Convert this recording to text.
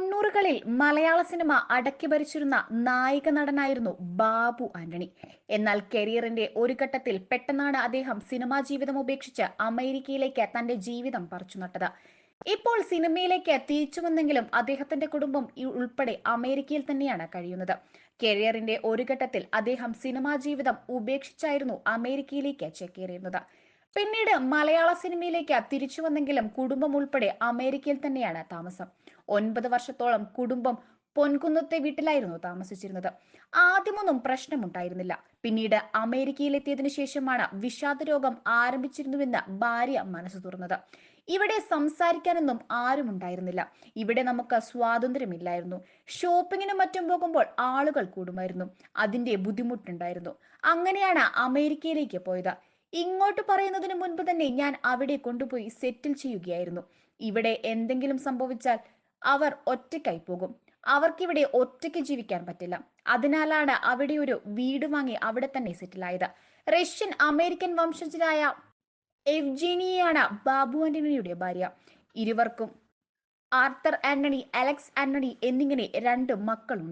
തൊണ്ണൂറുകളിൽ മലയാള സിനിമ അടക്കി ഭരിച്ചിരുന്ന നായിക നടനായിരുന്നു ബാബു ആന്റണി. എന്നാൽ കരിയറിന്റെ ഒരു ഘട്ടത്തിൽ പെട്ടെന്നാണ് അദ്ദേഹം സിനിമാ ജീവിതം ഉപേക്ഷിച്ച് അമേരിക്കയിലേക്ക് തന്റെ ജീവിതം പറിച്ചു നട്ടത്. ഇപ്പോൾ സിനിമയിലേക്ക് തിരിച്ചു വന്നെങ്കിലും അദ്ദേഹത്തിന്റെ കുടുംബം ഉൾപ്പെടെ അമേരിക്കയിൽ തന്നെയാണ് കഴിയുന്നത്. കരിയറിന്റെ ഒരു ഘട്ടത്തിൽ അദ്ദേഹം സിനിമാ ജീവിതം ഉപേക്ഷിച്ചായിരുന്നു അമേരിക്കയിലേക്ക് ചേക്കേറിയിരുന്നത്. പിന്നീട് മലയാള സിനിമയിലേക്ക് തിരിച്ചു വന്നെങ്കിലും കുടുംബം ഉൾപ്പെടെ അമേരിക്കയിൽ തന്നെയാണ് താമസം. ഒൻപത് വർഷത്തോളം കുടുംബം പൊൻകുന്നത്തെ വീട്ടിലായിരുന്നു താമസിച്ചിരുന്നത്. ആദ്യമൊന്നും പ്രശ്നമുണ്ടായിരുന്നില്ല. പിന്നീട് അമേരിക്കയിലെത്തിയതിനു ശേഷമാണ് വിഷാദ രോഗം ആരംഭിച്ചിരുന്നുവെന്ന് ഭാര്യ മനസ്സ് തുറന്നത്. ഇവിടെ സംസാരിക്കാനൊന്നും ആരും ഉണ്ടായിരുന്നില്ല. ഇവിടെ നമുക്ക് സ്വാതന്ത്ര്യമില്ലായിരുന്നു. ഷോപ്പിങ്ങിനും മറ്റും പോകുമ്പോൾ ആളുകൾ കൂടുമായിരുന്നു. അതിന്റെ ബുദ്ധിമുട്ടുണ്ടായിരുന്നു. അങ്ങനെയാണ് അമേരിക്കയിലേക്ക് പോയത്. ഇങ്ങോട്ട് പറയുന്നതിന് മുൻപ് തന്നെ ഞാൻ അവിടെ കൊണ്ടുപോയി സെറ്റിൽ ചെയ്യുകയായിരുന്നു. ഇവിടെ എന്തെങ്കിലും സംഭവിച്ചാൽ അവർ ഒറ്റയ്ക്കായി പോകും. അവർക്കിവിടെ ഒറ്റയ്ക്ക് ജീവിക്കാൻ പറ്റില്ല. അതിനാലാണ് അവിടെ ഒരു വീട് വാങ്ങി അവിടെ തന്നെ സെറ്റിലായത് റഷ്യൻ അമേരിക്കൻ വംശജരായ എവ്ജീനിയാണ് ബാബു ആന്റണിയുടെ ഭാര്യ. ഇരുവർക്കും ആർത്തർ ആന്റണി അലക്സ് ആന്റണി എന്നിങ്ങനെ രണ്ട് മക്കളുണ്ട്.